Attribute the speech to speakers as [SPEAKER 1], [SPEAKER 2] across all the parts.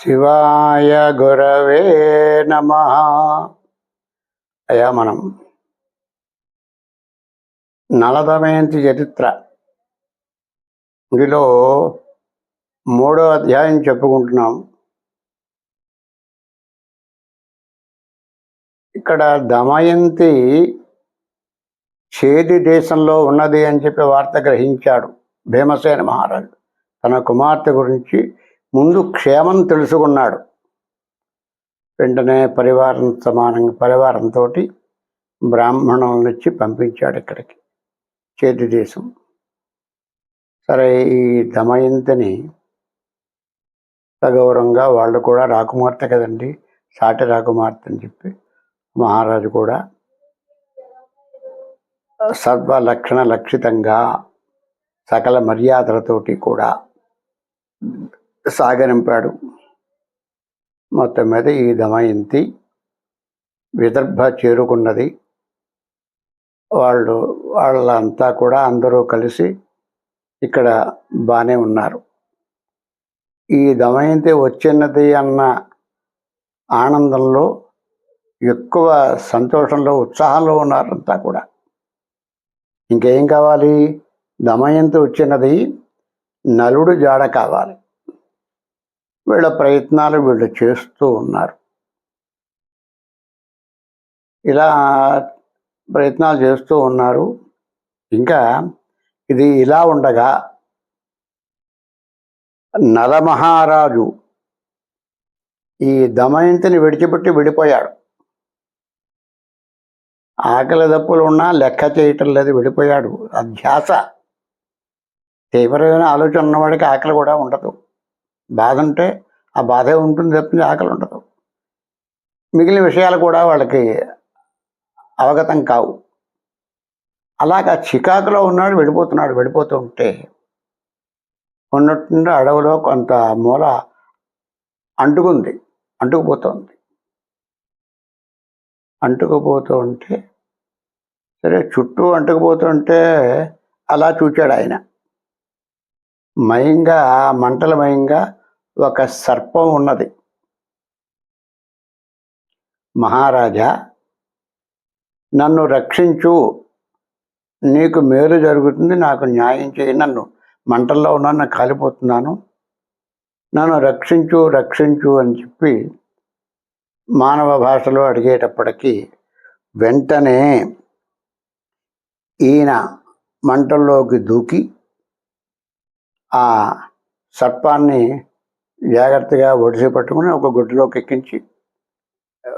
[SPEAKER 1] శివాయ గురవే నమ. అయ్యా మనం నలదమయంతి చరిత్ర. ఇందులో మూడో అధ్యాయం చెప్పుకుంటున్నాం. ఇక్కడ దమయంతి చేది దేశంలో ఉన్నది అని చెప్పి వార్త గ్రహించాడు భీమసేన మహారాజు. తన కుమార్తె గురించి ముందు క్షేమం తెలుసుకున్నాడు. వెంటనే పరివారం సమానంగా పరివారంతో బ్రాహ్మణులను ఇచ్చి పంపించాడు ఇక్కడికి. చేతి దేశం. సరే ఈ దమయంతిని సగౌరవంగా వాళ్ళు కూడా రాకుమార్తె కదండి సాటి రాకుమార్తె అని చెప్పి మహారాజు కూడా సర్వ లక్షణ లక్షితంగా సకల మర్యాదలతోటి కూడా సాగనింపాడు మొత్తం మీద ఈ దమయంతి విదర్భ చేరుకున్నది. వాళ్ళు వాళ్ళంతా కూడా అందరూ కలిసి ఇక్కడ బాగానే ఉన్నారు. ఈ దమయంతి వచ్చినది అన్న ఆనందంలో ఎక్కువ సంతోషంలో ఉత్సాహంలో ఉన్నారంతా కూడా. ఇంకేం కావాలి? దమయంతి వచ్చినది నలుడు జాడ కావాలి. వీళ్ళ ప్రయత్నాలు వీళ్ళు చేస్తూ ఉన్నారు. ఇలా ప్రయత్నాలు చేస్తూ ఉన్నారు. ఇంకా ఇది ఇలా ఉండగా నలమహారాజు ఈ దమయంతిని విడిచిపెట్టి విడిపోయాడు. ఆకలి దప్పులు ఉన్నా లెక్క చేయటం లేదు విడిపోయాడు. అధ్యాస. తీవ్రమైన ఆలోచన ఉన్నవాడికి ఆకలి కూడా ఉండదు. బాధ ఉంటే ఆ బాధే ఉంటుంది తప్పింది ఆకలి ఉండదు. మిగిలిన విషయాలు కూడా వాళ్ళకి అవగతం కావు. అలాగా చికాకులో ఉన్నాడు వెళ్ళిపోతున్నాడు వెళ్ళిపోతూ ఉంటే ఉన్నట్టుండి అడవిలో కొంత మూల అంటుకుంది అంటుకుపోతుంది. అంటుకుపోతూ ఉంటే సరే చుట్టూ అంటుకుపోతుంటే అలా చూచాడు ఆయన. మయంగా మంటలమయంగా ఒక సర్పం ఉన్నది. మహారాజా నన్ను రక్షించు. నీకు మేలు జరుగుతుంది నాకు న్యాయం చేయి. నన్ను మంటల్లో ఉన్నాను నేను కాలిపోతున్నాను. నన్ను రక్షించు రక్షించు అని చెప్పి మానవ భాషలో అడిగేటప్పటికీ వెంటనే ఈయన మంటల్లోకి దూకి ఆ సర్పాన్ని జాగ్రత్తగా ఒడిసి పట్టుకుని ఒక గుడ్డులోకి ఎక్కించి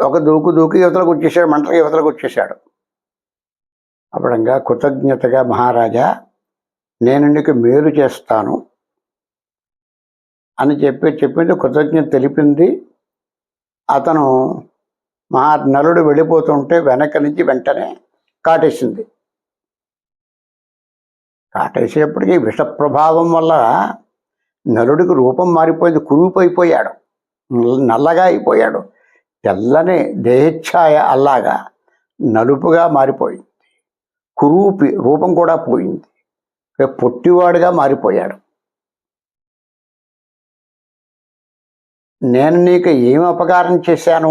[SPEAKER 1] ఒక దూకు దూకి యువతలకు వచ్చేసాడు మంటలకు యువతలకు వచ్చేసాడు. అప్పుడంగా కృతజ్ఞతగా మహారాజా నేను నీకు మేలు చేస్తాను అని చెప్పి చెప్పింది కృతజ్ఞత తెలిపింది. అతను మహా నలుడు వెళ్ళిపోతుంటే వెనక నుంచి వెంటనే కాటేసింది. కాటేసేపటికి విష ప్రభావం వల్ల నలుడికి రూపం మారిపోయింది కురుపైపోయాడు నల్లగా అయిపోయాడు. తెల్లని దేహఛాయ అల్లాగా నలుపుగా మారిపోయింది. కురూపి రూపం కూడా పోయింది. పొట్టివాడుగా మారిపోయాడు. నేను నీకు ఏం అపకారం చేశాను?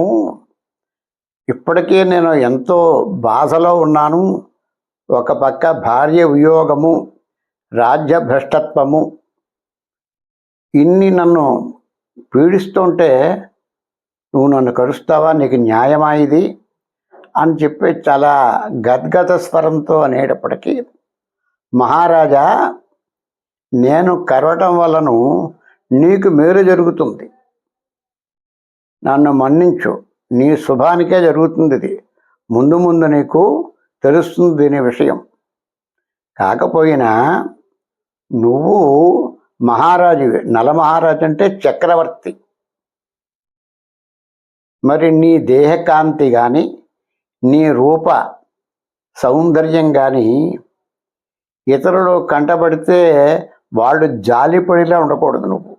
[SPEAKER 1] ఇప్పటికే నేను ఎంతో బాధలో ఉన్నాను. ఒక పక్క భార్య వియోగము రాజ్య భ్రష్టత్వము ఇన్ని నన్ను పీడిస్తుంటే నువ్వు నన్ను కరుస్తావా? నీకు న్యాయమా ఇది? అని చెప్పి చాలా గద్గద స్వరంతో అనేటప్పటికీ మహారాజా నేను కరవటం వలను నీకు మేలు జరుగుతుంది. నన్ను మన్నించు. నీ శుభానికే జరుగుతుంది ఇది. ముందు ముందు నీకు తెలుస్తుంది దీని విషయం. కాకపోయినా నువ్వు మహారాజువి నలమహారాజు అంటే చక్రవర్తి. మరి నీ దేహకాంతి కానీ నీ రూప సౌందర్యం కానీ ఇతరులు కంటపడితే వాళ్ళు జాలిపడిలా ఉండకూడదు నువ్వు.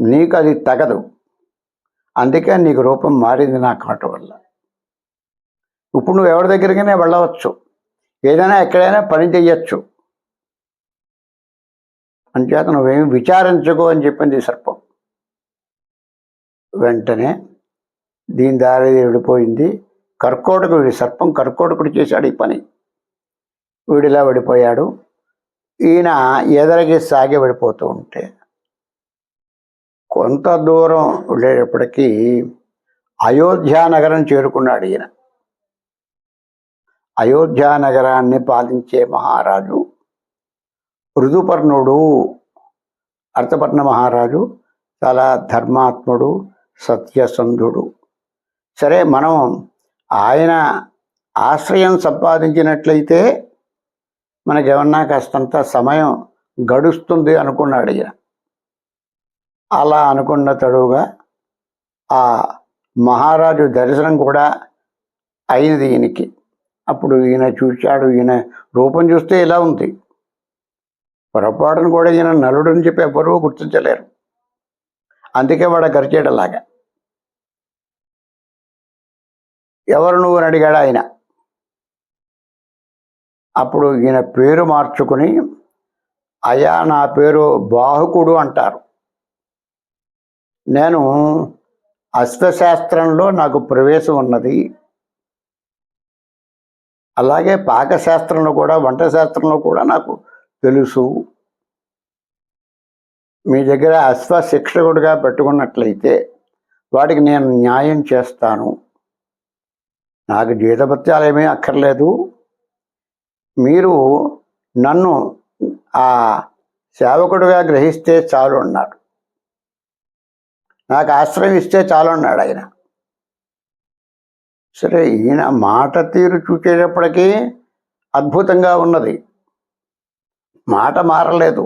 [SPEAKER 1] నీకు అది తగదు. అందుకే నీకు రూపం మారింది నా కాట వల్ల. ఇప్పుడు నువ్వు ఎవరి దగ్గరికైనా వెళ్ళవచ్చు. ఏదైనా ఎక్కడైనా పని చేయొచ్చు అంచేత నువ్వేమి విచారించుకో అని చెప్పింది సర్పం. వెంటనే దీని దారి విడిపోయింది. కర్కోటకు వీడి సర్పం కర్కోటకుడు చేశాడు ఈ పని. వీడిలా విడిపోయాడు. ఈయన ఎదరగి సాగి పడిపోతూ ఉంటే కొంత దూరం వెళ్ళేటప్పటికీ అయోధ్య నగరం చేరుకున్నాడు ఈయన. అయోధ్య నగరాన్ని పాలించే మహారాజు ఋతుపర్ణుడు అర్థపర్ణ మహారాజు చాలా ధర్మాత్ముడు సత్యసంధుడు. సరే మనం ఆయన ఆశ్రయం సంపాదించినట్లయితే మనకేమన్నా కాస్తంత సమయం గడుస్తుంది అనుకున్నాడు ఈయన అలా అనుకున్న తడువుగా ఆ మహారాజు దర్శనం కూడా అయినది ఈయనకి. అప్పుడు ఈయన చూశాడు ఈయన రూపం చూస్తే ఇలా ఉంది. పొరపాటును కూడా ఈయన నలుడు అని చెప్పి ఎవ్వరూ గుర్తించలేరు. అందుకే వాడు గరిచేటలాగా ఎవరు నువ్వు అని అడిగాడు ఆయన. అప్పుడు ఈయన పేరు మార్చుకుని అయా నా పేరు బాహుకుడు అంటారు. నేను అశ్వశాస్త్రంలో నాకు ప్రవేశం ఉన్నది. అలాగే పాకశాస్త్రంలో కూడా వంట శాస్త్రంలో కూడా నాకు తెలుసు. మీ దగ్గర అశ్వశిక్షకుడిగా పెట్టుకున్నట్లయితే వాడికి నేను న్యాయం చేస్తాను. నాకు జీతభత్యాలు ఏమీ అక్కర్లేదు. మీరు నన్ను ఆ సేవకుడుగా గ్రహిస్తే చాలు అన్నాడు. నాకు ఆశ్రయం ఇస్తే చాలు అన్నాడు ఆయన. సరే ఈయన మాట తీరు చూసేటప్పటికీ అద్భుతంగా ఉన్నది. మాట మారలేదు.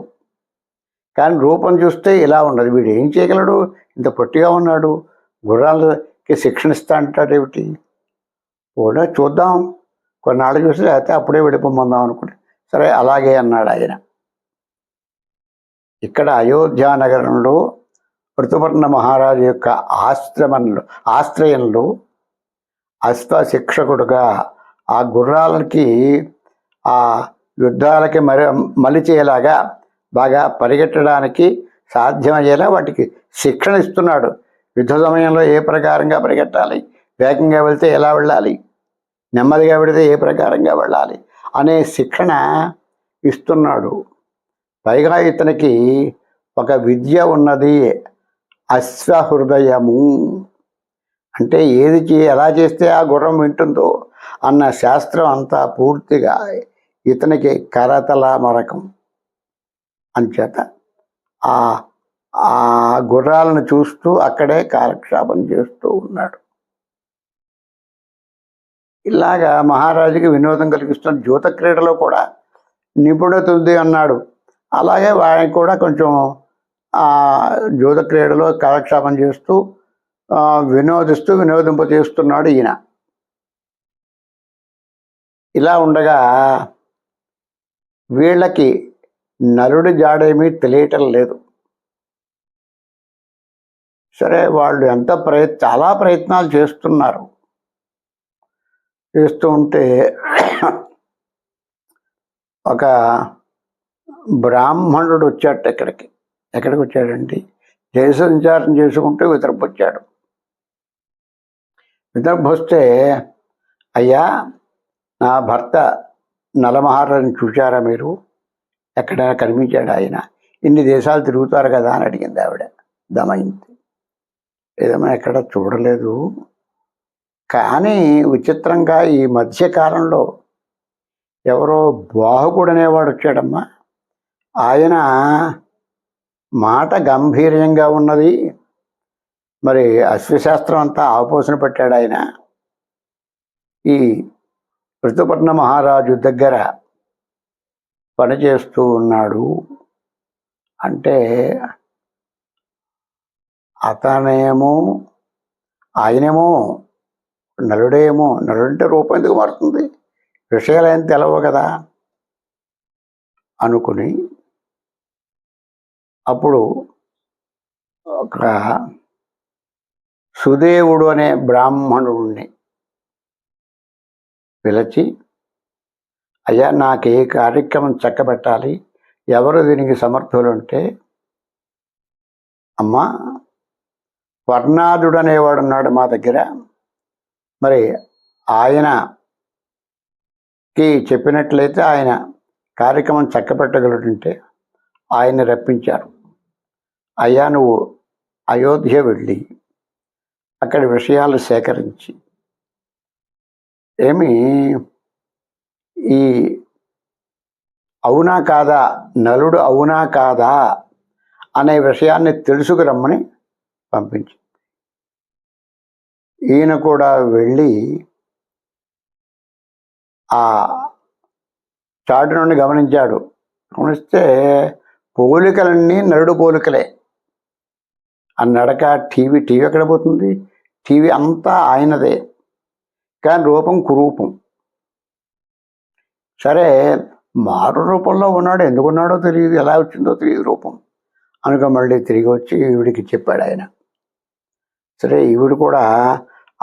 [SPEAKER 1] కానీ రూపం చూస్తే ఇలా ఉండదు వీడు ఏం చేయగలడు? ఇంత పొట్టిగా ఉన్నాడు. గుర్రాలకి శిక్షణ ఇస్తా అంటాడు ఏమిటి? పోనీ చూద్దాం. కొన్నాళ్ళు చూసి అయితే అప్పుడే వెళ్ళిపోమందాం అనుకుంటే సరే అలాగే అన్నాడు ఆయన. ఇక్కడ అయోధ్య నగరంలో ఋతుపర్ణ మహారాజు యొక్క ఆశ్రమంలో ఆశ్రయంలో అశ్వ శిక్షకుడుగా ఆ గుర్రాలకి ఆ యుద్ధాలకి మరి మలిచేలాగా బాగా పరిగెట్టడానికి సాధ్యమయ్యేలా వాటికి శిక్షణ ఇస్తున్నాడు. యుద్ధ సమయంలో ఏ ప్రకారంగా పరిగెట్టాలి? వేగంగా వెళితే ఎలా వెళ్ళాలి? నెమ్మదిగా వెళితే ఏ ప్రకారంగా వెళ్ళాలి? అనే శిక్షణ ఇస్తున్నాడు. పైగా ఇతనికి ఒక విద్య ఉన్నది. అశ్వహృదయము. అంటే ఏది ఎలా చేస్తే ఆ గుర్రం వింటుందో అన్న శాస్త్రం అంతా పూర్తిగా ఇతనికి కరతల మరకం అంచేత ఆ ఆ గుర్రాలను చూస్తూ అక్కడే కాలక్షేపం చేస్తూ ఉన్నాడు. ఇలాగా మహారాజుకి వినోదం కలిగిస్తున్న జ్యోత క్రీడలో కూడా నిపుణత ఉంది అన్నాడు. అలాగే వారికి కూడా కొంచెం ఆ జ్యోత క్రీడలో కాలక్షేపం చేస్తూ వినోదిస్తూ వినోదింప చేస్తున్నాడు ఈయన. ఇలా ఉండగా వీళ్ళకి నలుడి జాడేమీ తెలియటం లేదు. సరే వాళ్ళు ఎంత ప్రయత్ చాలా ప్రయత్నాలు చేస్తున్నారు. చేస్తూ ఉంటే ఒక బ్రాహ్మణుడు వచ్చాట ఇక్కడికి. ఎక్కడికి వచ్చాడండి? దేశ సంచారం చేసుకుంటూ విదర్భ వచ్చాడు విదర్భ వస్తే అయ్యా నా భర్త నలమహారాజుని చూశారా మీరు? ఎక్కడైనా కనిపించాడు ఆయన? ఇన్ని దేశాలు తిరుగుతారు కదా అని అడిగింది ఆవిడ. దమయింది ఏదైనా ఎక్కడ చూడలేదు. కానీ విచిత్రంగా ఈ మధ్యకాలంలో ఎవరో బాహుకుడు అనేవాడు వచ్చాడమ్మా. ఆయన మాట గంభీర్యంగా ఉన్నది. మరి అశ్వశాస్త్రం అంతా ఆపోసన పెట్టాడు ఆయన. ఈ ఋతుపర్ణ మహారాజు దగ్గర పనిచేస్తూ ఉన్నాడు. అంటే అతనేమో ఆయనేమో నలుడేమో నలుడంటే రూపం ఎందుకు మారుతుంది? విషయాలు ఏం తెలవు కదా అనుకుని అప్పుడు ఒక సుదేవుడు అనే బ్రాహ్మణుడిని పిలిచి అయ్యా నాకు ఏ కార్యక్రమం చక్కబెట్టాలి? ఎవరు దీనికి సమర్థులుంటే? అమ్మా వర్ణాదుడు అనేవాడు ఉన్నాడు మా దగ్గర. మరి ఆయనకి చెప్పినట్లయితే ఆయన కార్యక్రమం చక్కబెట్టగలడంటే ఆయన రప్పించారు. అయ్యా నువ్వు అయోధ్య వెళ్ళి అక్కడి విషయాలు సేకరించి ఏమి? ఈ అవునా కాదా? నలుడు అవునా కాదా? అనే విషయాన్ని తెలుసుకురమ్మని పంపించి. ఈయన కూడా వెళ్ళి ఆ చాటు నుండి గమనించాడు. గమనిస్తే పోలికలన్నీ నరుడు పోలికలే. ఆ నడక టీవీ టీవీ ఎక్కడ పోతుంది? టీవీ అంతా ఆయనదే. కానీ రూపం కురూపం. సరే మారు రూపంలో ఉన్నాడు ఎందుకున్నాడో తెలియదు ఎలా వచ్చిందో తెలియదు రూపం. అనుక మళ్ళీ తిరిగి వచ్చి ఈవిడికి చెప్పాడు ఆయన. సరే ఈవిడ కూడా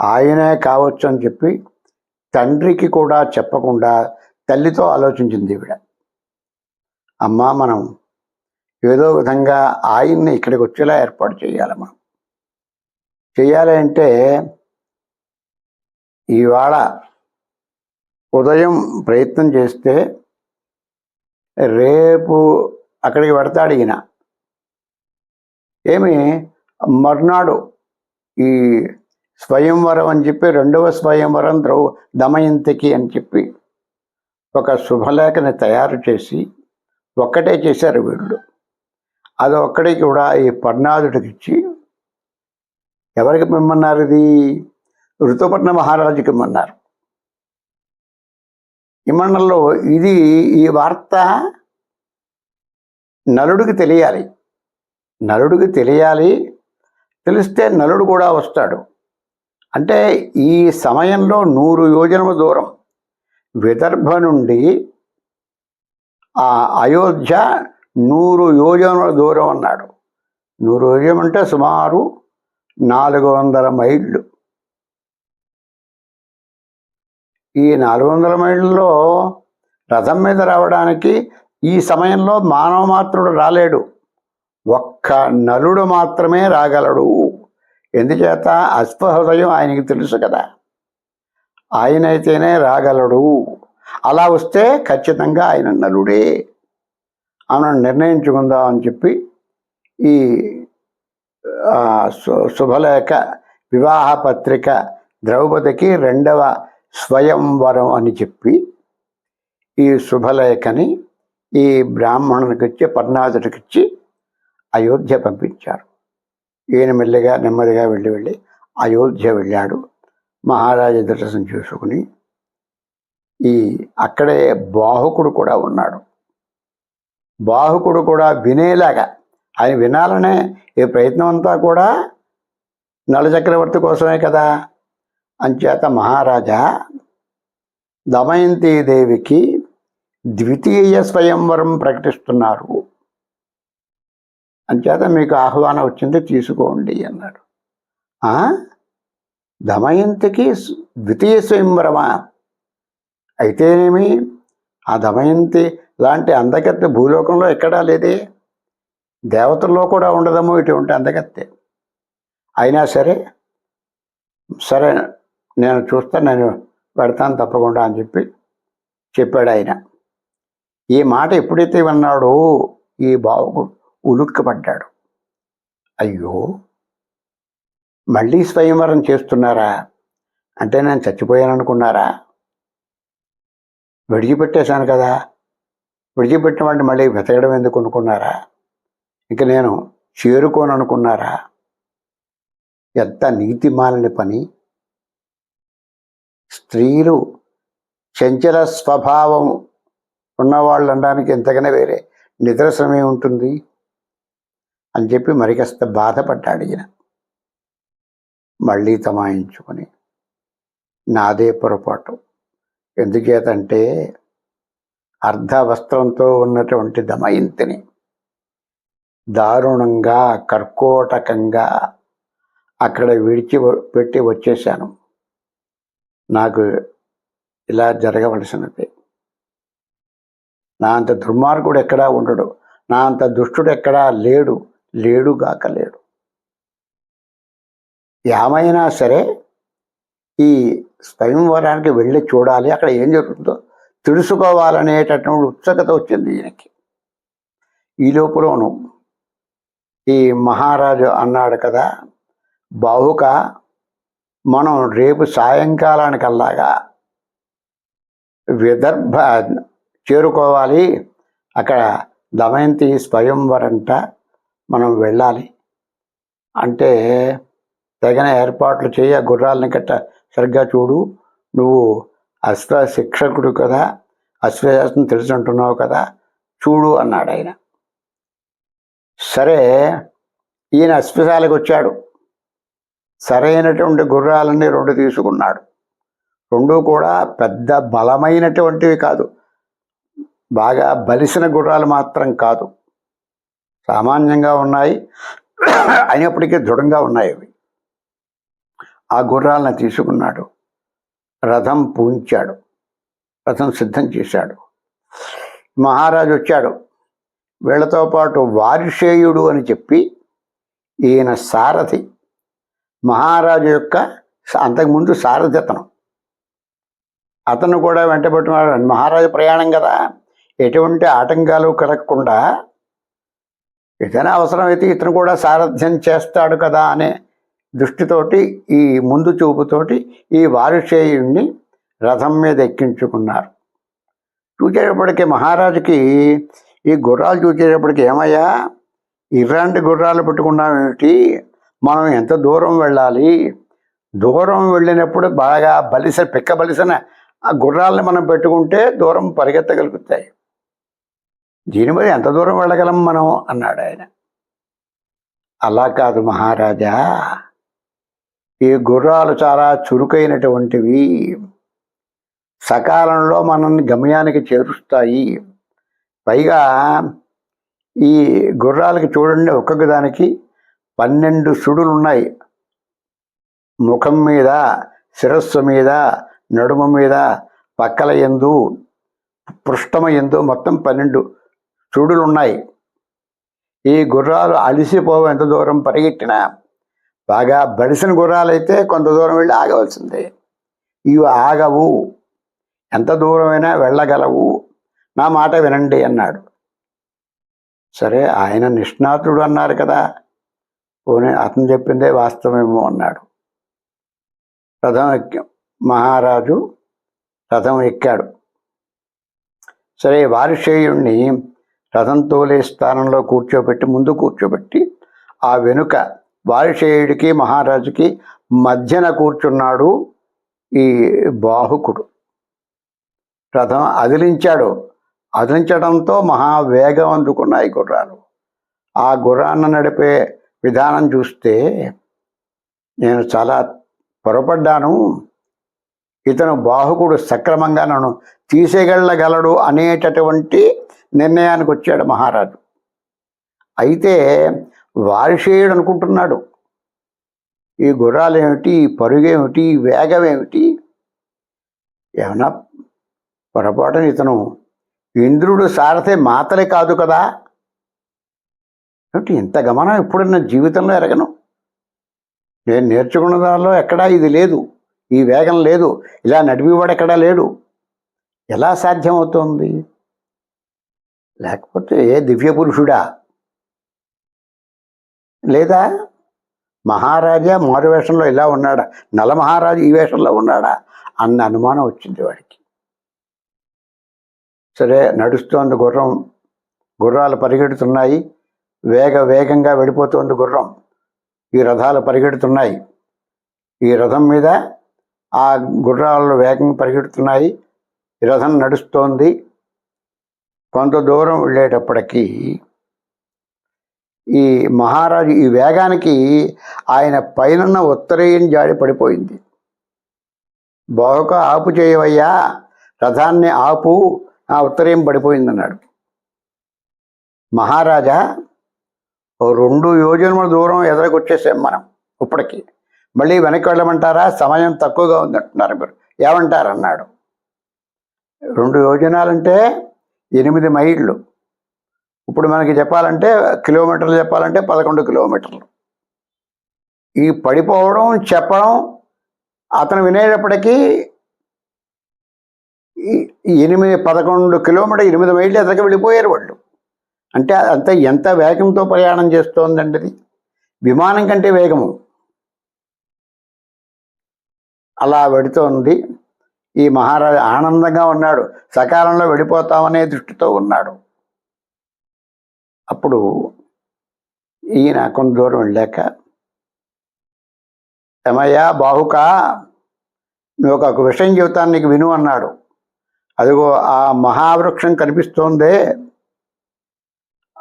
[SPEAKER 1] ఆయనే కావచ్చు అని చెప్పి తండ్రికి కూడా చెప్పకుండా తల్లితో ఆలోచించింది ఈవిడ. అమ్మా మనం ఏదో విధంగా ఆయన్ని ఇక్కడికి వచ్చేలా ఏర్పాటు చేయాలి మనం. చేయాలి అంటే ఇవాళ ఉదయం ప్రయత్నం చేస్తే రేపు అక్కడికి పెడతాడు ఈయన ఏమి? మర్నాడు ఈ స్వయంవరం అని చెప్పి రెండవ స్వయంవరం ద్రౌ దమయంతికి అని చెప్పి ఒక శుభలేఖని తయారు చేసి ఒక్కటే చేశారు వీళ్ళు. అది ఒక్కడికి కూడా ఈ పర్ణాదుడికి ఇచ్చి ఎవరికి మిమ్మన్నారు ఇది? ఋతుపట్న మహారాజుకి ఇమ్మన్నారు ఇమ్మన్నల్లో ఇది ఈ వార్త నలుడికి తెలియాలి. నలుడికి తెలియాలి. తెలిస్తే నలుడు కూడా వస్తాడు. అంటే ఈ సమయంలో నూరు యోజనల దూరం. విదర్భ నుండి ఆ అయోధ్య నూరు యోజనల దూరం అన్నాడు. నూరు యోజనం అంటే సుమారు నాలుగు వందల మైళ్ళు. ఈ నాలుగు వందల మైళ్ళలో రథం మీద రావడానికి ఈ సమయంలో మానవ మాత్రుడు రాలేడు. ఒక్క నలుడు మాత్రమే రాగలడు. ఎందుచేత? అశ్వహృదయం ఆయనకి తెలుసు కదా. ఆయన అయితేనే రాగలడు. అలా వస్తే ఖచ్చితంగా ఆయన నలుడే. ఆమెను నిర్ణయించుకుందాం అని చెప్పి ఈ శు- శుభలేఖ వివాహ పత్రిక ద్రౌపదికి రెండవ స్వయంవరం అని చెప్పి ఈ శుభలేఖని ఈ బ్రాహ్మణునికి ఇచ్చి పర్ణాదుడికి ఇచ్చి అయోధ్య పంపించారు. ఈయన మెల్లిగా నెమ్మదిగా వెళ్ళి వెళ్ళి అయోధ్య వెళ్ళాడు. మహారాజు దర్శనం చేసుకుని ఈ అక్కడే బాహుకుడు కూడా ఉన్నాడు. బాహుకుడు కూడా వినేలాగా ఆయన వినాలనే ఈ ప్రయత్నం అంతా కూడా నల చక్రవర్తి కోసమే కదా. అంచేత మహారాజా దమయంతి దేవికి ద్వితీయ స్వయంవరం ప్రకటిస్తున్నారు. అంచేత మీకు ఆహ్వానం వచ్చింది తీసుకోండి అన్నాడు దమయంతికి ద్వితీయ స్వయంవరమా? అయితేనేమి? ఆ దమయంతి లాంటి అందగత్తె భూలోకంలో ఎక్కడా లేదే? దేవతల్లో కూడా ఉండదమో ఇటువంటి అందగత్తె. అయినా సరే సరే నేను చూస్తా నేను పెడతాను తప్పకుండా అని చెప్పి చెప్పాడు ఆయన. ఈ మాట ఎప్పుడైతే విన్నాడో ఈ బావకుడు ఉలుక్కపడ్డాడు. అయ్యో! మళ్ళీ స్వయంవరం చేస్తున్నారా? అంటే నేను చచ్చిపోయాను అనుకున్నారా విడిచిపెట్టేశాను కదా! విడిచిపెట్టిన వాడిని మళ్ళీ వెతకడం ఎందుకు అనుకున్నారా? ఇంక నేను చేరుకోను అనుకున్నారా ఎంత నీతిమాలని పని! స్త్రీలు చంచల స్వభావం ఉన్నవాళ్ళు అనడానికి ఎంతగానే వేరే. నిదర్శనమే ఉంటుంది అని చెప్పి మరి కాస్త బాధపడ్డాడు ఈయన. మళ్ళీ తమాయించుకొని నాదే పొరపాటు. ఎందుచేతంటే అర్ధ వస్త్రంతో ఉన్నటువంటి దమయంతిని దారుణంగా కర్కోటకంగా అక్కడ విడిచి పెట్టి వచ్చేసాను నాకు ఇలా జరగవలసినది. నా అంత దుర్మార్గుడు ఎక్కడా ఉండడు. నా అంత దుష్టుడు ఎక్కడా లేడు. లేడుగాక లేడు. ఏమైనా సరే ఈ స్వయంవరానికి వెళ్ళి చూడాలి. అక్కడ ఏం జరుగుతుందో తెలుసుకోవాలనేటటువంటి ఉత్సుకత వచ్చింది ఈయనకి. ఈ లోపలను ఈ మహారాజు అన్నాడు కదా బాహుక మనం రేపు సాయంకాలానికల్లాగా విదర్భ చేరుకోవాలి. అక్కడ దమయంతి స్వయంవరంట మనం వెళ్ళాలి. అంటే తగిన ఏర్పాట్లు చేయ గుర్రాలని గట్ట సరిగ్గా చూడు. నువ్వు అశ్వ శిక్షకుడు కదా అశ్వశాస్త్రం తెలిసి ఉంటున్నావు కదా చూడు అన్నాడు ఆయన సరే ఈయన అశ్వశాలకు వచ్చాడు. సరైనటువంటి గుర్రాలన్నీ రెండు తీసుకున్నాడు. రెండు కూడా పెద్ద బలమైనటువంటివి కాదు. బాగా బలిసిన గుర్రాలు మాత్రం కాదు. సామాన్యంగా ఉన్నాయి. అయినప్పటికీ దృఢంగా ఉన్నాయి అవి. ఆ గుర్రాలను తీసుకున్నాడు. రథం పూంచాడు రథం సిద్ధం చేశాడు. మహారాజు వచ్చాడు. వీళ్ళతో పాటు వారిషేయుడు అని చెప్పి ఈయన సారథి మహారాజు యొక్క అంతకుముందు సారథి అతను అతను కూడా వెంటబెట్టుకున్నాడు మహారాజు ప్రయాణం కదా. ఎటువంటి ఆటంకాలు కలగకుండా ఏదైనా అవసరమైతే ఇతను కూడా సారథ్యం చేస్తాడు కదా అనే దృష్టితోటి ఈ ముందు చూపుతోటి ఈ వారుషేయుణ్ణి రథం మీద ఎక్కించుకున్నారు. చూచేటప్పటికి మహారాజుకి ఈ గుర్రాలు చూచేటప్పటికి ఏమయ్యా? ఇర్రాంటి గుర్రాలు పెట్టుకున్నామేమిటి మనం ఎంత దూరం వెళ్ళాలి? దూరం వెళ్ళినప్పుడు బాగా బలిసిన పిక్క బలిసిన ఆ గుర్రాలను మనం పెట్టుకుంటే దూరం పరిగెత్తగలుగుతాయి. దీని మీద ఎంత దూరం వెళ్ళగలం మనం? అన్నాడు ఆయన. అలా కాదు మహారాజా. ఈ గుర్రాలు చాలా చురుకైనటువంటివి. సకాలంలో మనల్ని గమ్యానికి చేరుస్తాయి. పైగా ఈ గుర్రాలకి చూడండి ఒక్కొక్క దానికి పన్నెండు సుడులు ఉన్నాయి ముఖం మీద శిరస్సు మీద నడుము మీద పక్కల ఎందు పృష్టమ ఎందు మొత్తం పన్నెండు సుడులు ఉన్నాయి ఈ గుర్రాలు అలిసిపోవు ఎంత దూరం పరిగెట్టినా. బాగా బడిసిన గుర్రాలైతే కొంత దూరం వెళ్ళి ఆగవలసిందే. ఇవి ఆగవు. ఎంత దూరమైనా వెళ్ళగలవు. నా మాట వినండి అన్నాడు. సరే ఆయన నిష్ణాతుడు అన్నారు కదా. పోనీ అతను చెప్పిందే వాస్తవమేమో అన్నాడు. రథం ఎక్కి మహారాజు రథం ఎక్కాడు. సరే వారిషేయుణ్ణి రథం తోలే స్థానంలో కూర్చోబెట్టి ముందు కూర్చోబెట్టి ఆ వెనుక వారిషేయుడికి మహారాజుకి మధ్యన కూర్చున్నాడు ఈ బాహుకుడు. రథం అదిలించాడు. అదిలించడంతో మహావేగం అందుకున్నాయి గుర్రాలు. ఆ గుర్రాన్ని నడిపే విధానం చూస్తే నేను చాలా పొరపడ్డాను. ఇతను బాహుకుడు సక్రమంగా నన్ను తీసేయగలగలడు అనేటటువంటి నిర్ణయానికి వచ్చాడు మహారాజు. అయితే వారిషేయుడు అనుకుంటున్నాడు ఈ గుర్రాలు ఏమిటి ఈ పరుగేమిటి ఈ వేగం ఏమిటి ఏమన్నా పొరపాటున ఇతను ఇంద్రుడు సారథి మాతలే కాదు కదా? ఏమిటి ఇంత గమనం ఎప్పుడన్నా జీవితంలో ఎరగను? నేను నేర్చుకున్న దానిలో ఎక్కడా ఇది లేదు. ఈ వేగం లేదు. ఇలా నడిపివాడు ఎక్కడా లేడు. ఎలా సాధ్యమవుతోంది? లేకపోతే ఏ దివ్య పురుషుడా లేదా? మహారాజా మారు వేషంలో ఇలా ఉన్నాడా? నల మహారాజు ఈ వేషంలో ఉన్నాడా? అన్న అనుమానం వచ్చింది వాడికి. సరే నడుస్తోంది గుర్రం. గుర్రాలు పరిగెడుతున్నాయి. వేగ వేగంగా వెళ్ళిపోతోంది గుర్రం. ఈ రథాలు పరిగెడుతున్నాయి. ఈ రథం మీద ఆ గుర్రాలు వేగంగా పరిగెడుతున్నాయి. ఈ రథం నడుస్తోంది. కొంత దూరం వెళ్ళేటప్పటికీ ఈ మహారాజు ఈ వేగానికి ఆయన పైనున్న ఉత్తరేయం జాడి పడిపోయింది. బావుక ఆపు చేయవయ్యా రథాన్ని ఆపు ఆ ఉత్తరేయం పడిపోయిందన్నాడు. మహారాజా రెండు యోజనముల దూరం ఎదరకొచ్చేసాం మనం ఇప్పటికి. మళ్ళీ వెనక్కి వెళ్ళమంటారా సమయం తక్కువగా ఉందంటున్నారు మీరు. ఏమంటారు అన్నాడు రెండు యోజనాలంటే ఎనిమిది మైళ్ళు. ఇప్పుడు మనకి చెప్పాలంటే కిలోమీటర్లు చెప్పాలంటే పదకొండు కిలోమీటర్లు. ఈ పడిపోవడం చెప్పడం అతను వినేటప్పటికీ ఈ- ఎనిమిది పదకొండు కిలోమీటర్ ఎనిమిది మైళ్ళు ఎదరికి వెళ్ళిపోయారు వాళ్ళు. అంటే అంత ఎంత వేగంతో ప్రయాణం చేస్తోందండి అది? విమానం కంటే వేగము. అలా వెడుతోంది. ఈ మహారాజు ఆనందంగా ఉన్నాడు. సకాలంలో వెళ్ళిపోతామనే దృష్టితో ఉన్నాడు. అప్పుడు ఈయన కొంత దూరం వెళ్ళాక ఏమయ్యా బాహుక నువ్వు ఒక విషయం చెబుతాను నీకు విను అన్నాడు. అదిగో ఆ మహావృక్షం కనిపిస్తోందే.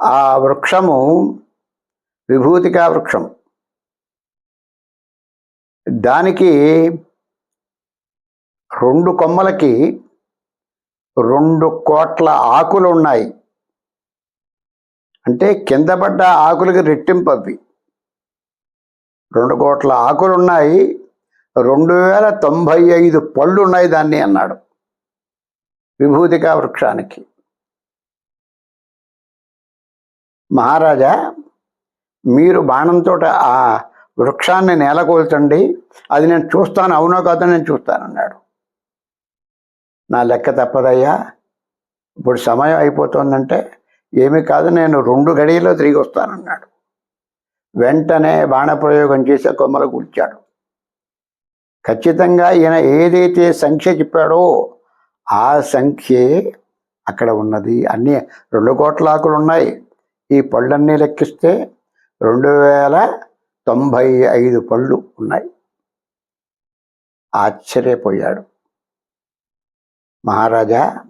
[SPEAKER 1] ఆ వృక్షము విభూతికా వృక్షం. దానికి రెండు కొమ్మలకి రెండు కోట్ల ఆకులు ఉన్నాయి అంటే కింద పడ్డ ఆకులకి రెట్టింపు అవి. రెండు కోట్ల ఆకులు ఉన్నాయి రెండు వేల తొంభై ఐదు పళ్ళు ఉన్నాయి దాన్ని అన్నాడు విభూతికా వృక్షానికి. మహారాజా మీరు బాణంతో ఆ వృక్షాన్ని నేలకూల్చండి. అది నేను చూస్తాను అవునో కాదో నేను చూస్తానన్నాడు నా లెక్క తప్పదయ్యా. ఇప్పుడు సమయం అయిపోతుందంటే ఏమీ కాదు నేను రెండు గడియలో తిరిగి వస్తానన్నాడు వెంటనే బాణప్రయోగం చేసే కొమ్మలు కూర్చాడు ఖచ్చితంగా ఈయన ఏదైతే సంఖ్య చెప్పాడో ఆ సంఖ్యే అక్కడ ఉన్నది. అన్ని రెండు కోట్ల ఆకులు ఉన్నాయి ఈ పళ్ళన్నీ లెక్కిస్తే రెండు వేల తొంభై ఐదు పళ్ళు ఉన్నాయి. ఆశ్చర్యపోయాడు. మహారాజా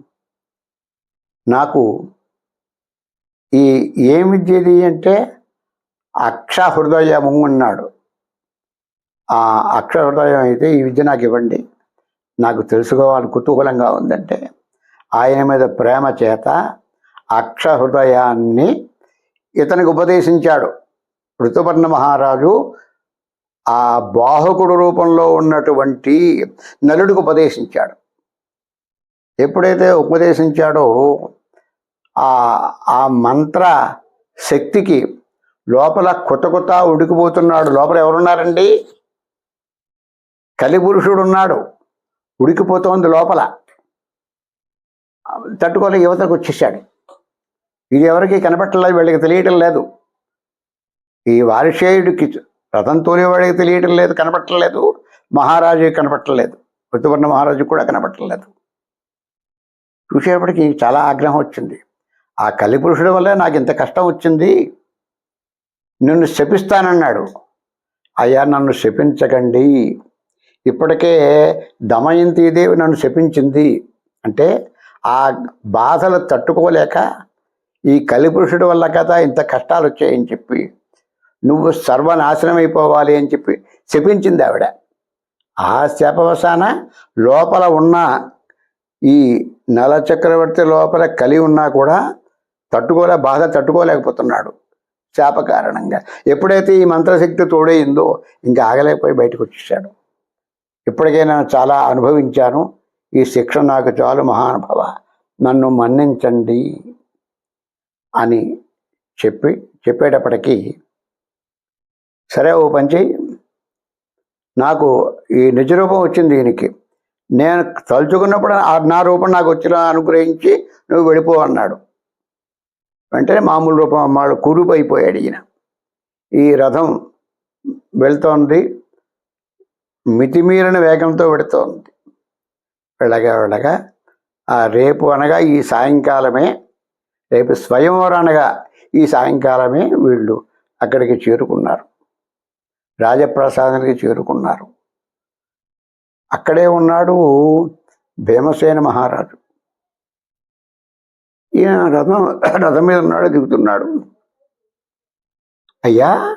[SPEAKER 1] నాకు ఈ ఏమిది అంటే అక్షహృదయము ఉన్నాడు అన్నాడు. ఆ అక్షహృదయం అయితే ఈ విద్య నాకు ఇవ్వండి. నాకు తెలుసుకోవాలని కుతూహలంగా ఉందంటే. ఆయన మీద ప్రేమ చేత అక్షహృదయాన్ని ఇతనికి ఉపదేశించాడు. ఋతుపర్ణ మహారాజు ఆ బాహకుడు రూపంలో ఉన్నటువంటి నలుడికి ఉపదేశించాడు. ఎప్పుడైతే ఉపదేశించాడో ఆ ఆ మంత్ర శక్తికి లోపల కొత్త కొత్త ఉడికిపోతున్నాడు. లోపల ఎవరున్నారండి? కలిపురుషుడు ఉన్నాడు ఉడికిపోతోంది లోపల. తట్టుకోలే యువతకు వచ్చేసాడు ఇది ఎవరికి కనపట్టలేదు వీళ్ళకి తెలియటం లేదు. ఈ వారిషేయుడికి రథం తోలేవాడికి తెలియటం లేదు కనపట్టలేదు మహారాజుకి కనపట్టలేదు ఋతువర్ణ మహారాజు కూడా కనపట్టలేదు చూసేపటికి చాలా ఆగ్రహం వచ్చింది. ఆ కలిపురుషుడి వల్లే నాకు ఇంత కష్టం వచ్చింది. నిన్ను శపిస్తానన్నాడు. అయ్యా నన్ను శపించకండి. ఇప్పటికే దమయంతి దేవి నన్ను శపించింది. అంటే ఆ బాధలు తట్టుకోలేక ఈ కలిపురుషుడు వల్ల కదా ఇంత కష్టాలు వచ్చాయని చెప్పి నువ్వు సర్వనాశనం అయిపోవాలి అని చెప్పి శపించింది ఆవిడ. ఆ శాపవశాన లోపల ఉన్న ఈ నల చక్రవర్తి లోపల కలి ఉన్నా కూడా తట్టుకోలే బాధ తట్టుకోలేకపోతున్నాడు శాప కారణంగా. ఎప్పుడైతే ఈ మంత్రశక్తి తోడైందో ఇంకా ఆగలేకపోయి బయటకు వచ్చేసాడు ఇప్పటికైనా చాలా అనుభవించాను. ఈ శిక్ష నాకు చాలు మహానుభవ. నన్ను మన్నించండి. అని చెప్పి చెప్పేటప్పటికీ సరే ఓ పని చెయ్యి. నాకు ఈ నిజ రూపం వచ్చింది దీనికి నేను తలుచుకున్నప్పుడు నా రూపం నాకు వచ్చిన అనుగ్రహించి నువ్వు వెళ్ళిపో అన్నాడు. వెంటనే మామూలు రూపం వాళ్ళు కురుపు అయిపోయాడు ఈయన. ఈ రథం వెళ్తోంది. మితిమీరిన వేగంతో వెడుతోంది. వెళ్ళగా వెళ్ళగా ఆ రేపు అనగా ఈ సాయంకాలమే రేపు స్వయంవరనగా ఈ సాయంకాలమే వీళ్ళు అక్కడికి చేరుకున్నారు. రాజప్రసాదానికి చేరుకున్నారు. అక్కడే ఉన్నాడు భీమసేన మహారాజు. ఈయన రథం రథం మీద ఉన్నాడు దిగుతున్నాడు. అయ్యా!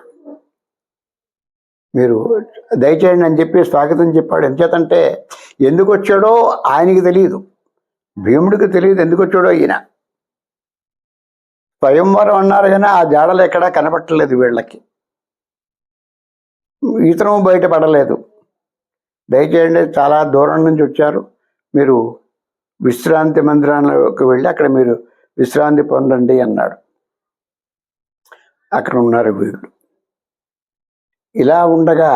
[SPEAKER 1] మీరు దయచేయండి అని చెప్పి స్వాగతం చెప్పాడు. ఎంచేతంటే ఎందుకు వచ్చాడో ఆయనకి తెలియదు. భీముడికి తెలియదు ఎందుకు వచ్చాడో ఈయన. స్వయంవరం అన్నారు కానీ ఆ జాడలు ఎక్కడా కనపట్టలేదు వీళ్ళకి. ఇతను బయటపడలేదు దయచేయండి చాలా దూరం నుంచి వచ్చారు. మీరు విశ్రాంతి మందిరానికి వెళ్ళి అక్కడ మీరు విశ్రాంతి పొందండి అన్నాడు అక్కడ ఉన్నారు వీళ్ళు. ఇలా ఉండగా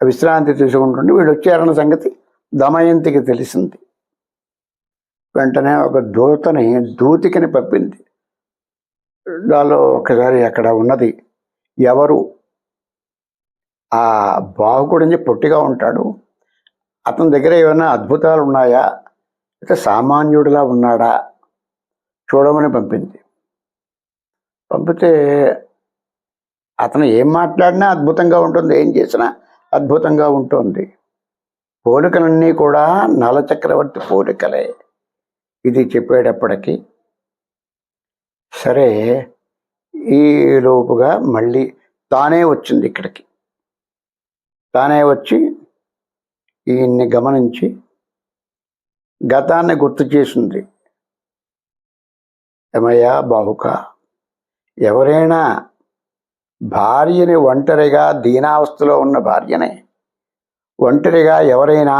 [SPEAKER 1] విశ్రాంతి తీసుకుంటుంటే వీళ్ళు వచ్చారన్న సంగతి దమయంతికి తెలిసింది. వెంటనే ఒక దూతని దూతికని పంపింది. దానిలో ఒకసారి అక్కడ ఉన్నది. ఎవరు? ఆ బాహుకుడిని పొట్టిగా ఉంటాడు. అతని దగ్గర ఏమైనా అద్భుతాలు ఉన్నాయా? అయితే సామాన్యుడిలా ఉన్నాడా? చూడమని పంపింది. పంపితే అతను ఏం మాట్లాడినా అద్భుతంగా ఉంటుంది. ఏం చేసినా అద్భుతంగా ఉంటుంది. పోలికలన్నీ కూడా నలచక్రవర్తి పోలికలే. ఇది చెప్పేటప్పటికీ సరే ఈ లోపుగా మళ్ళీ తానే వచ్చింది ఇక్కడికి. తానే వచ్చి ఈయన్ని గమనించి గతాన్ని గుర్తు చేసింది. ఏమయ్యా బాహుక ఎవరైనా భార్యని ఒంటరిగా దీనావస్థలో ఉన్న భార్యని ఒంటరిగా ఎవరైనా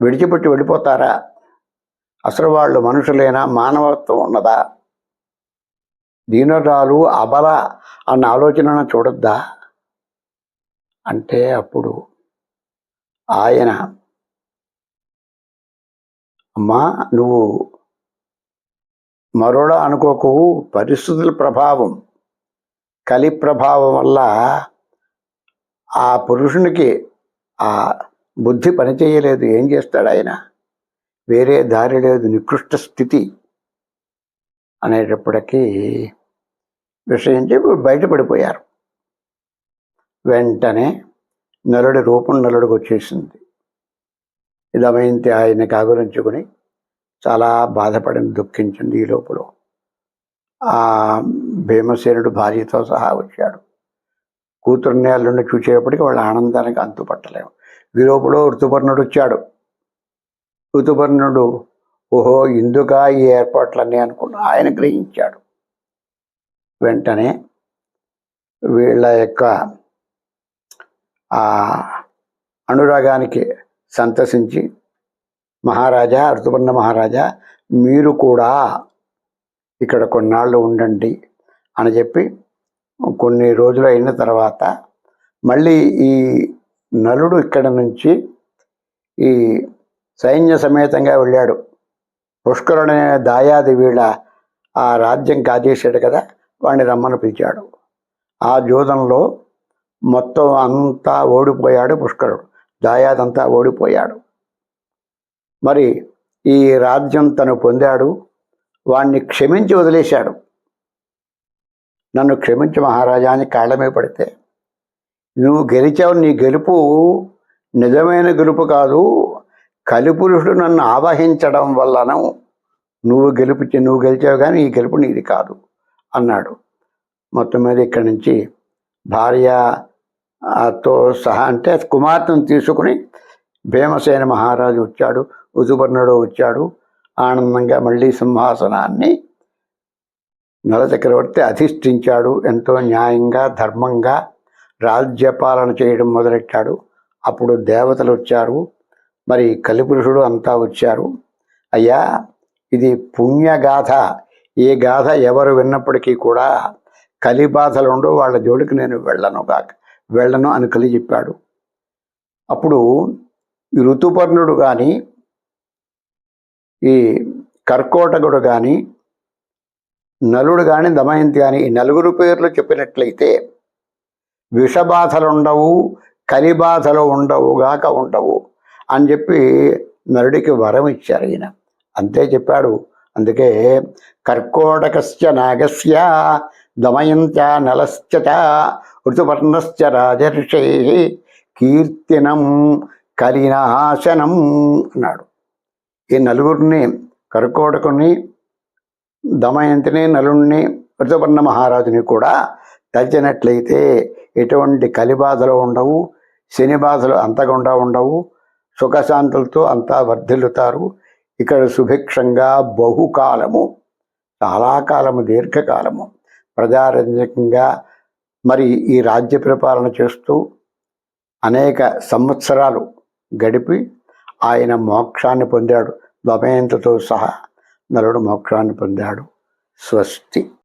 [SPEAKER 1] విడిచిపెట్టి వెళ్ళిపోతారా? అసలు వాళ్ళు మనుషులైనా? మానవత్వం ఉన్నదా? దీనరాలు అబల అన్న ఆలోచనను చూడొద్దా? అంటే అప్పుడు ఆయన అమ్మా నువ్వు మరోలా అనుకోకు. పరిస్థితుల ప్రభావం కలి ప్రభావం వల్ల ఆ పురుషునికి ఆ బుద్ధి పనిచేయలేదు. ఏం చేస్తాడు ఆయన వేరే దారి లేదు నికృష్ట స్థితి అనేటప్పటికీ విషయం చెప్పి బయటపడిపోయారు. వెంటనే నలుడి రూపం నలుడికి వచ్చేసింది. ఇదమైంది ఆయన కాగురించుకుని చాలా బాధపడింది దుఃఖించింది ఈ లోపల. ఆ భీమసేనుడు భార్యతో సహా వచ్చాడు. కూతురుని అల్లుండి చూసేటప్పటికి వాళ్ళ ఆనందానికి అంతుపట్టలేము. ఈ లోపల ఋతుపర్ణుడు వచ్చాడు. ఋతుపర్ణుడు ఓహో ఇందుక ఈ ఏర్పాట్లన్నీ అనుకున్న ఆయన గ్రహించాడు. వెంటనే వీళ్ళ యొక్క ఆ అనురాగానికి సంతసించి మహారాజా ఋతుపర్ణ మహారాజా మీరు కూడా ఇక్కడ కొన్నాళ్ళు ఉండండి అని చెప్పి కొన్ని రోజులు అయిన తర్వాత మళ్ళీ ఈ నలుడు ఇక్కడ నుంచి ఈ సైన్య సమేతంగా వెళ్ళాడు. పుష్కరుడనే దాయాది వీళ్ళ ఆ రాజ్యం కాజేశాడు కదా వాడిని రమ్మని పిలిచాడు. ఆ జూదంలో మొత్తం అంతా ఓడిపోయాడు పుష్కరుడు. దాయాదంతా ఓడిపోయాడు. మరి ఈ రాజ్యం తను పొందాడు వాణ్ణి క్షమించి వదిలేశాడు. నన్ను క్షమించి మహారాజా అని కాళ్ళమే పడితే నువ్వు గెలిచావు నీ గెలుపు నిజమైన గెలుపు కాదు కలిపురుషుడు నన్ను ఆవహించడం వలన నువ్వు గెలిపించి నువ్వు గెలిచావు కానీ ఈ గెలుపు నీది కాదు అన్నాడు. మొత్తం మీద ఇక్కడి నుంచి భార్య సహా అంటే కుమార్తెను తీసుకుని భీమసేన మహారాజు వచ్చాడు ఉజుబర్ణుడు వచ్చాడు. ఆనందంగా మళ్ళీ సింహాసనాన్ని నల చక్రవర్తి అధిష్ఠించాడు. ఎంతో న్యాయంగా ధర్మంగా రాజ్యపాలన చేయడం మొదలెట్టాడు. అప్పుడు దేవతలు వచ్చారు. మరి కలిపురుషుడు అంతా వచ్చారు. అయ్యా ఇది పుణ్యగాథ. ఏ గాథ ఎవరు విన్నప్పటికీ కూడా కలిబాధలుండు ఉండవు వాళ్ళ జోడికి నేను వెళ్ళను కాక వెళ్ళను అని కలి చెప్పాడు. అప్పుడు ఋతుపర్ణుడు కానీ ఈ కర్కోటకుడు కానీ నలుడు కానీ దమయంతి కానీ ఈ నలుగురు పేర్లు చెప్పినట్లయితే విషబాధలు ఉండవు కలిబాధలు ఉండవు గాక ఉండవు. అని చెప్పి నరుడికి వరం ఇచ్చారు ఈయన. అంతే చెప్పాడు. అందుకే కర్కోటకస్య నాగస్య దమయంత నలశ్చ ఋతుపర్ణశ్చ రాజర్షే కీర్తినం కలినాశనం అన్నాడు. ఈ నలుగురిని కర్కోటకుని దమయంతిని నలుణ్ణి ఋతుపర్ణ మహారాజుని కూడా తలిచినట్లయితే ఎటువంటి కలిబాధలు ఉండవు శని బాధలు అంతకుండా ఉండవు సుఖశాంతులతో అంతా వర్ధిల్లుతారు. ఇక్కడ సుభిక్షంగా బహుకాలము చాలా కాలము దీర్ఘకాలము ప్రజారంజకంగా మరి ఈ రాజ్య పరిపాలన చేస్తూ అనేక సంవత్సరాలు గడిపి ఆయన మోక్షాన్ని పొందాడు. దమయంతతో సహా నలుడు మోక్షాన్ని పొందాడు. స్వస్తి.